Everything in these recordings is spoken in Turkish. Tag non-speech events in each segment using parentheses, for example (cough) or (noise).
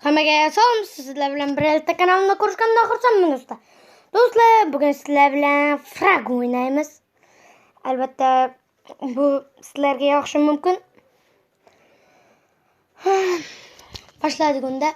Hammaga salom sizlar bilan birgalikda kanalimda ko'rishgandan xursandman do'stlar. Do'stlar, bugun sizlar bilan frag o'ynaymiz. Albatta, bu sizlarga yoqishi mumkin. (sighs) Boshladik unda.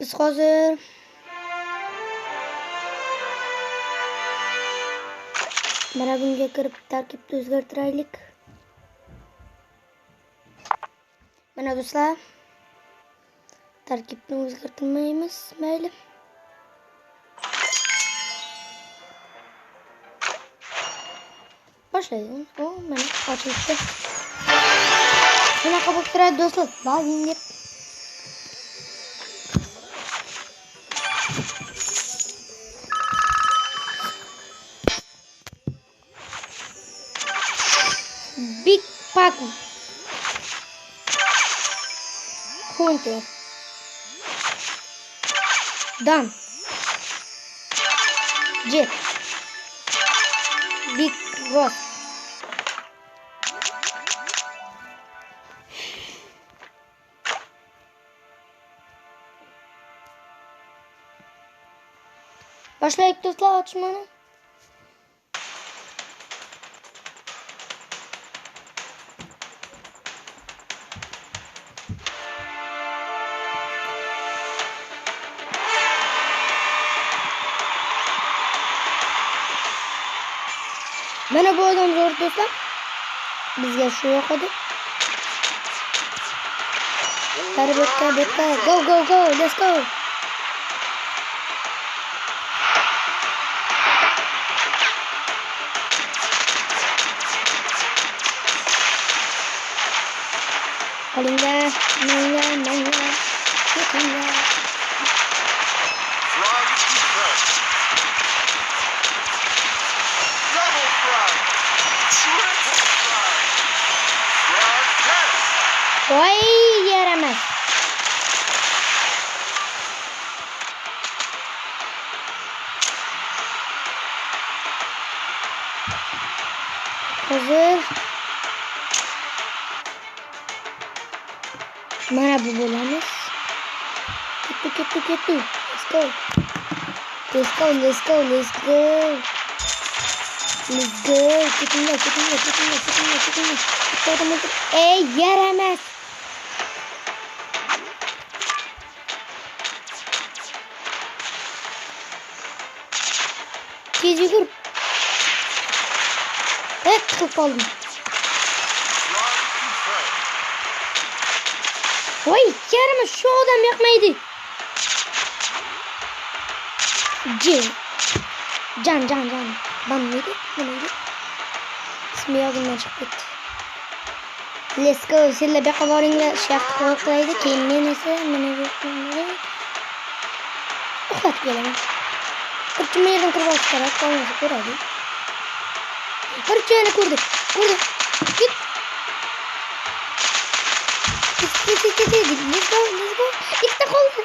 Biz hozir mana bunga kirib tarkibni o'zgartiraylik. Mana do'stlar, tarkibni o'zgartirmaymiz, mayli. Boshlaydi. O, ochildi. Bunaqa bo'lib turadi do'stlar. Login Paco. Hunter. Dan. Jet. Big Rock. Başlayık dostlar açmanı. Bu do'stlar. Bizga shu yoqadi. Qari betga betga go go go let's go. Qo'lingga, menga, menga, ketingga. Triple frog. Frog pass. Voy yaramas. Hozir mana bu bo'lamiz. Ketdi, ketdi, ketdi. Let's go. Let's go, let's go, let's go. Let's go. Ketinglar, ketinglar, ketinglar. Bitta odam o'ldir. Ey, yaramas. Tez aldım. Frog defense. Vay yaramas şu adam yapmaydı. C. Can can can. Ban mıydı? Bu neydi? İsmi yadımdan çıktı. Let's go. Sizle bir kavarınla şart kılıklaydı. Keyin men esa mana bu yerdan uxlatib kelaman. Bir chumma yerdan kirib olish kerak. Qolmasa ko'radi. Bir joyini ko'rdi. Ko'rdi. Git. Git git git git. Let's go. Let's go. Ikkita qoldi.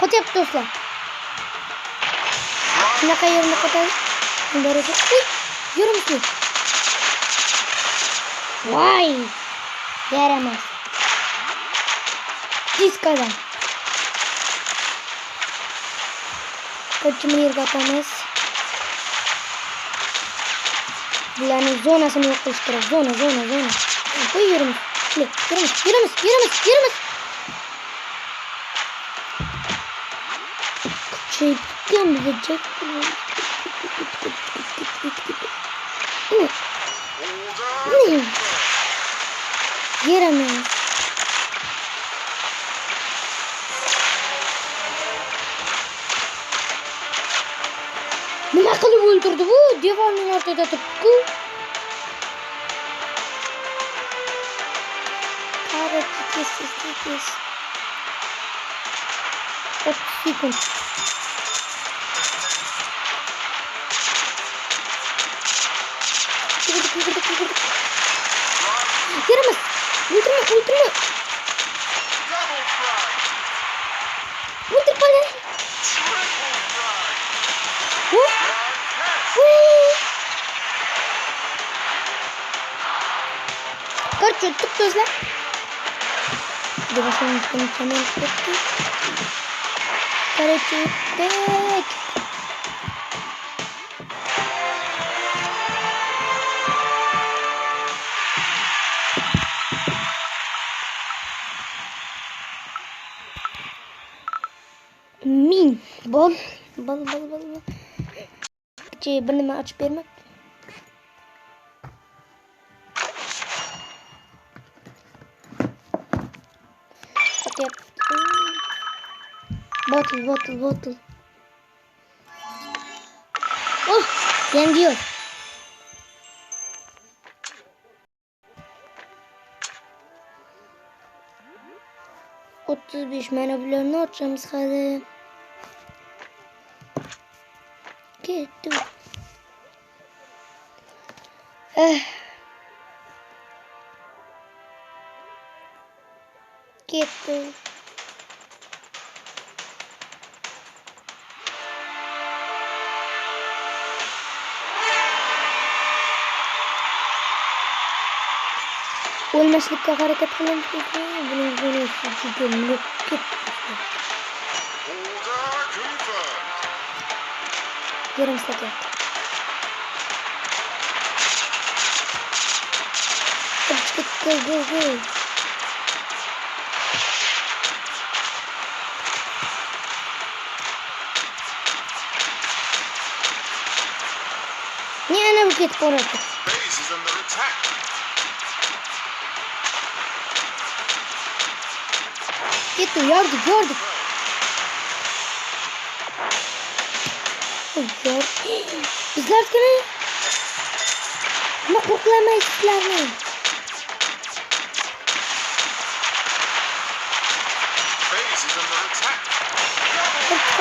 Qotyapti do'stlar. Frog Shunaqa qotadi. Bor edi. Uy, yuribmiz. Voy! Yaramas. Diskodan. Ko'chimni yerga otamiz. Bularning zonasini yo'q qilish kerak. Zona, zona, zona. Qo'y yurimiz. Yurimiz, yurimiz, yurimiz, yurimiz. Biza hold Ne? Yaramayız. Nima qilib o'ldirdi bu? Devorning ortida turibdi-ku. Qara ketasiz, ketasiz. 30 sekund. vurduk vurduk vurduk. Yaramaz. Öldürme öldürme. Öldür bana. Huh? Huh? Kaç yuttuk gözler. Yavaş yavaş bunu kenara tuttuk. Karate tek. Şey, bana mı açıp vermek? Bak yap. Bottle, bottle, bottle. Oh, yeniliyor. Otuz beş menebilerini atacağımız hadi. Gitti. Eh. Gitti. Ölmeslikle hareket kılın. Bunun yüzünü üstü gömülü. Order В первом статье. Так, гол, гол, гол. Не, она выглядит коротко. Киту, ярдик, ярдик. Gör. Bizler gene ama koklamayız sizlerle. Base is under attack. Hep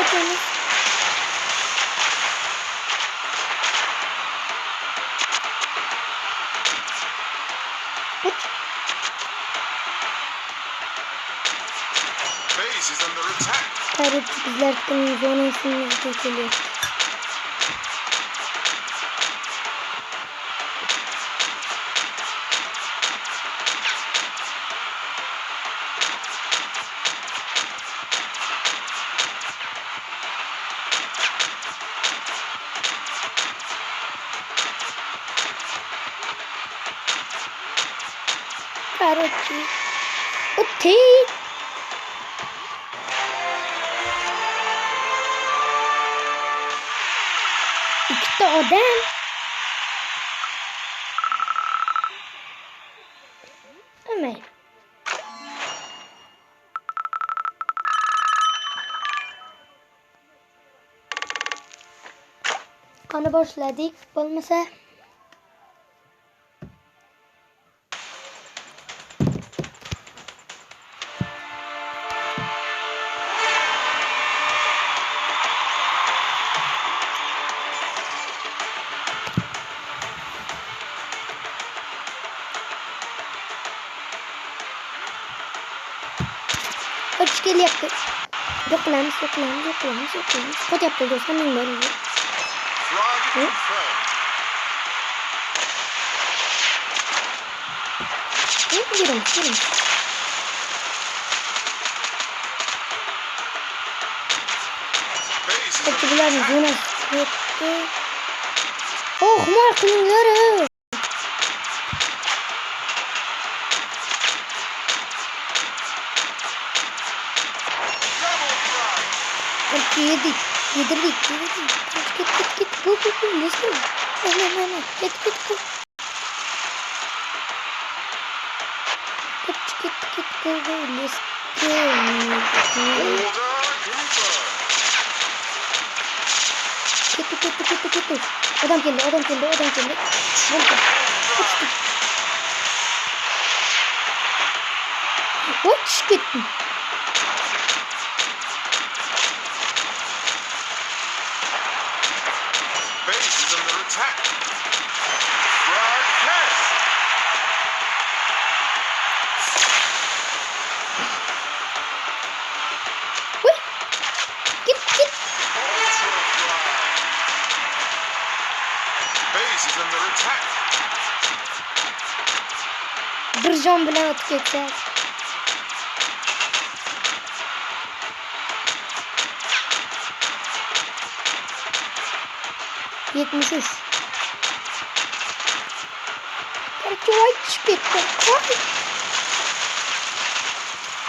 sınırı dökülüyor. Karotçu. Utti. İşte adam. Ömer. Kanı başladık. Olmasa Yoklanmış, yoklanmış, yoklanmış. Kod yaptı dostum, bilmiyorum. Frag confirmed. Ne girin, girin. Attack. yüzüne sıktı. Oh, Mark'ın yarı. Bak yedik. Yedirdik, yedirdik. Git, git, git, git. Go, go. Let's go. Hemen, hemen. Git, git, git. Git, git, git. Go, go. Let's go. Order confirmed. Gitti gitti gitti gitti. Adam geldi adam geldi adam geldi. Vurdu. Kaçtı. Kaç Bir can bile atacaklar. 73. Короче, пипка.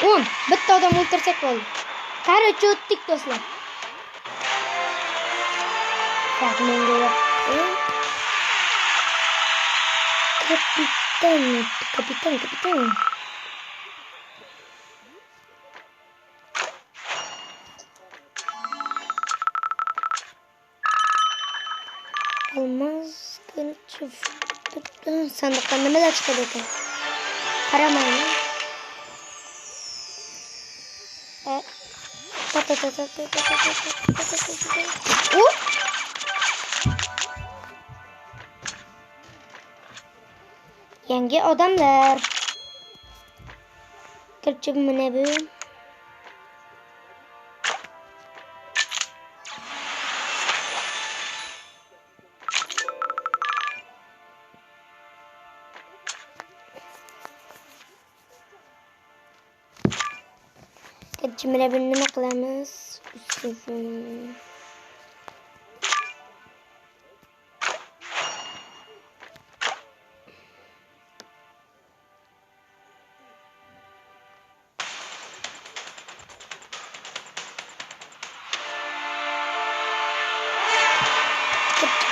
10. Bitta odam o'ltirsak bo'ldi. Короче, o'tdik do'stlar. Bak menga yo'q. Kapitan, kapitan, kapitan. sandıktan neler çıkacak? Para mı? Oh! Yenge odamlar. Kırçı mı ne bu? Kamera birini maklemez. Sıfır.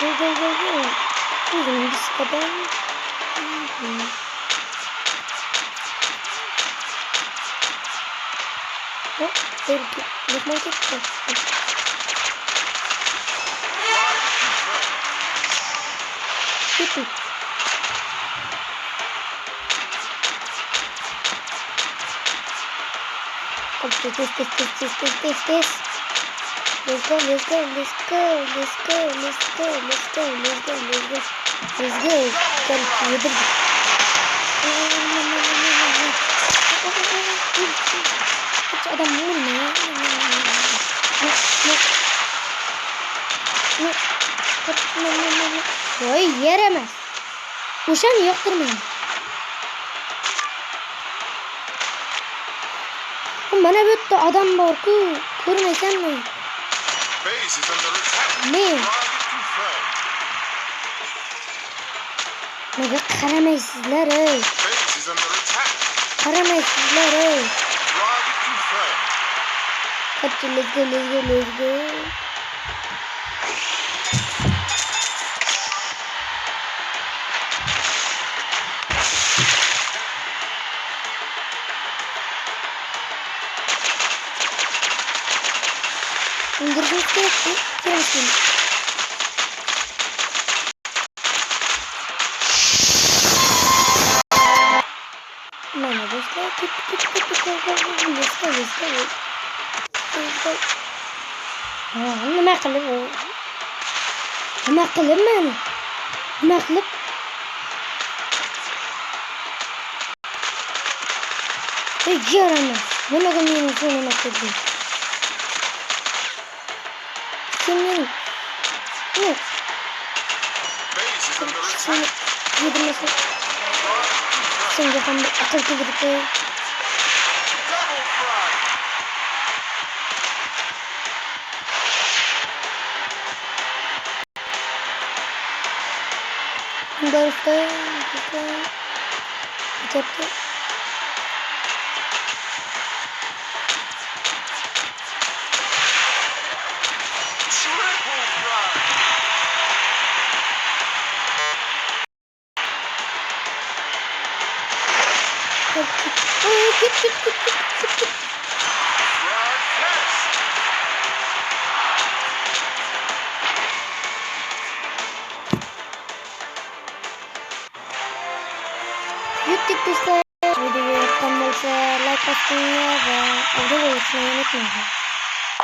Dur dur dur dur. Dur dur dur. Bir kadar. Oh, dur, lokma gitti. Gitti. Okay, this, this, this, this, this, this, this. Let's go, let's go, let's go, let's go, let's go, let's go, let's go, let's go, let's go. Gel, yedir. Adam vurma ya. Oy yeremez. Uşan yaptırmayın. Bana bitti adam korku. Kurma sen mi? Ne? Ne kadar karamelsizler ey. Karamelsizler ey. Hadi let's go, let's go, let's go. İndirmek gerekti. Gelsin. Mana do'stlar, kut kut kut kut kut kut kut let's go, نما قلب نما قلب مان نما قلب رجال انا ولا قمني نكون نما قلب كمين Şimdi yedim nasıl? Şimdi ben akıl kıvırdı. Berkay. Kitapta. Kıp kıp kıp kıp kıp kıp kıp Dünya ve no oluşmayı unutmayın.